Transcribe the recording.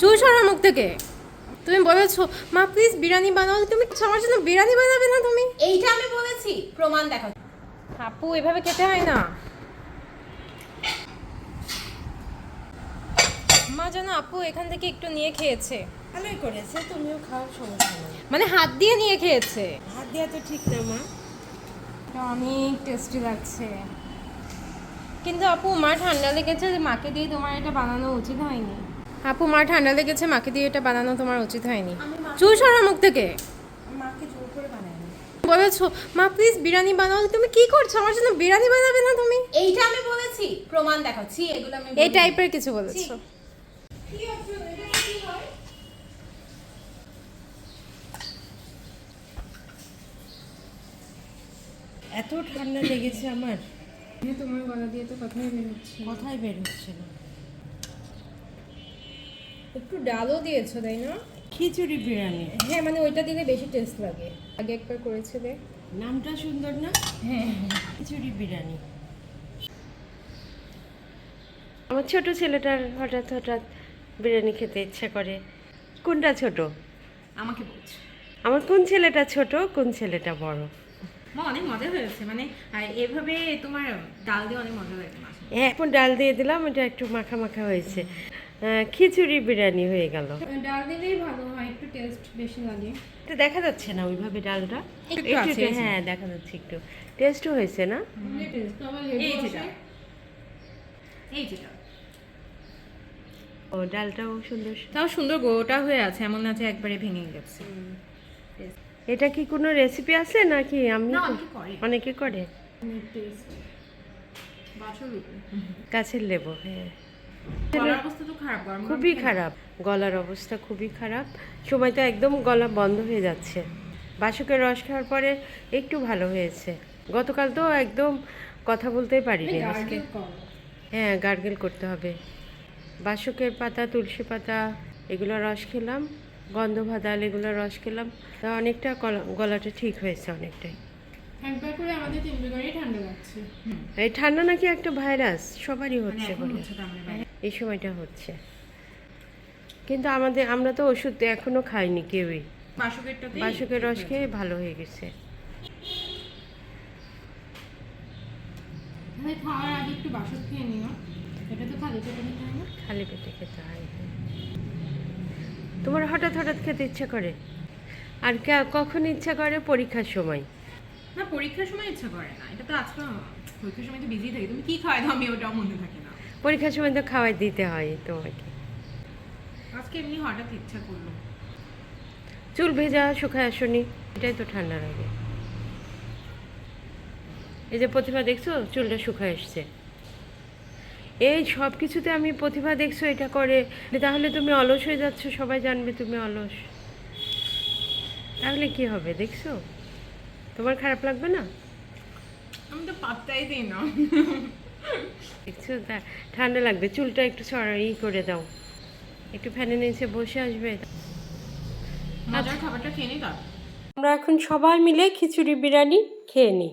চুল সরা মুখ থেকে। তুমি বলেছ মা প্লিজ বিরিয়ানি বানাও। তুমি আমার জন্য বিরিয়ানি বানাবে না তুমি? এইটা আমি বলেছি প্রমাণ দেখো আপু এভাবে খেতে হয় না। মা যেন আপু এখান থেকে একটু নিয়ে খেয়েছে। ভালোই করেছে তুমিও খাও সমস্যা নেই। মানে হাত দিয়ে নিয়ে খেয়েছে। হাত দেওয়া তো ঠিক না মা। এটা অনেক টেস্টি লাগছে। কিন্তু আপু মা ঠান্ডা লেগেছে যে মাকে দিয়ে তোমার এটা বানানো উচিত হয়নি। আপু মা ঠান্ডা লেগেছে মাকে দিয়ে এটা বানানো তোমার উচিত হয়নি। চুল সরা মুখ থেকে। মাকে জোর করে বানায়নি। বলেছ মা প্লিজ বিরিয়ানি বানাও তুমি কি করছ? আমার জন্য বিরিয়ানি বানাবে না তুমি? এইটা আমি বলেছি প্রমাণ দেখাচ্ছি এগুলো আমি এই টাইপের কিছু বলেছ। এত ঠান্ডা লেগেছে আমার। তোমার গলা দিয়ে তো কথাই বেরোচ্ছে। কথাই বের হচ্ছে না। একটু ডালও দিয়েছ তাই না? খিচুড়ি বিরিয়ানি। হ্যাঁ মানে ওইটা দিলে বেশি টেস্ট লাগে। আগে একবার করেছিলে নামটা সুন্দর না? হ্যাঁ। খিচুড়ি বিরিয়ানি। আমার ছোট ছেলেটার হঠাৎ হঠাৎ বিরিয়ানি খেতে ইচ্ছা করে। কোনটা ছোট? আমাকে বলছো। আমার কোন ছেলেটা ছোট কোন ছেলেটা বড়? মা অনেক মজা হয়েছে। মানে এভাবে তোমার ডাল দিয়ে অনেক মজা লাগে হ্যাঁ এখন ডাল দিয়ে দিলাম এটা একটু মাখা মাখা হয়েছে। খিচুড়ি বিরিয়ানি হয়ে গেল। ডাল দিলেই ভালো হয় একটু টেস্ট বেশি লাগে। এটা দেখা যাচ্ছে না ওইভাবে ডালটা? একটু। হ্যাঁ দেখা যাচ্ছে একটু। টেস্টও হয়েছে না? এই যেটা এই যেটা ও ডালটাও সুন্দর। তাও সুন্দর গোটা হয়ে আছে এমন না যে একবারে ভেঙে গেছে। এটা কি কোনো রেসিপি আছে নাকি আমি অনেকে করে। গাছের লেবু হ্যাঁ। খুবই খারাপ। গলার অবস্থা খুবই খারাপ। সময় তো একদম গলা বন্ধ হয়ে যাচ্ছে। বাসকের রস খাওয়ার পরে একটু ভালো হয়েছে। গতকাল তো একদম কথা বলতেই পারিনি আজকে। হ্যাঁ গার্গেল করতে হবে। বাসকের পাতা তুলসী পাতা এগুলো রস খেলাম। গন্ধ ভাদাল এগুলো রস খেলাম। তা অনেকটা গলাটা ঠিক হয়েছে অনেকটাই। একবার করে আমাদের তিনজনেরই ঠান্ডা লাগছে। এই ঠান্ডা নাকি একটা ভাইরাস সবারই মানে হচ্ছে বলে। এই সময়টা হচ্ছে। কিন্তু আমাদের আমরা তো ওষুধ এখনও খাইনি কেউই। বাসকের রস খেয়ে ভালো হয়ে গেছে। খাওয়ার আগে একটু বাসন খেয়ে নিও। এটা তো খালি পেটে হয় খালি পেটে খেতে হয় হ্যাঁ। তোমার হঠাৎ হঠাৎ খেতে ইচ্ছা করে। আর কে- কখন ইচ্ছা করে? পরীক্ষার সময়। না পরীক্ষার সময় ইচ্ছা করে না। এটা তো আজকে পরীক্ষার সময় তো বিজি থাকি। তুমি কি খাওয়াই দাও আমি ওটাও মনে থাকে না। পরীক্ষার সময় তো খাওয়াই দিতে হয় তোমাকে। আজকে এমনি হঠাৎ ইচ্ছা করল। চুল ভেজা শুকায় আসনি এটাই তো ঠান্ডা লাগে। এই যে প্রতিভা দেখছ? চুলটা শুকায় এসছে এই সব কিছুতে আমি প্রতিভা দেখছ এটা করে। তাহলে তুমি অলস হয়ে যাচ্ছ সবাই জানবে তুমি অলস। তাহলে কি হবে দেখছ? তোমার খারাপ লাগবে না? আমি তো পাত্তাই দিই না। দেখছ? ঠান্ডা লাগবে চুলটা একটু ই করে দাও। একটু ফ্যানের নিচে বসে আসবে। খাবারটা খেয়ে তার আমরা এখন সবাই মিলে খিচুড়ি বিরিয়ানি খেয়ে নিই।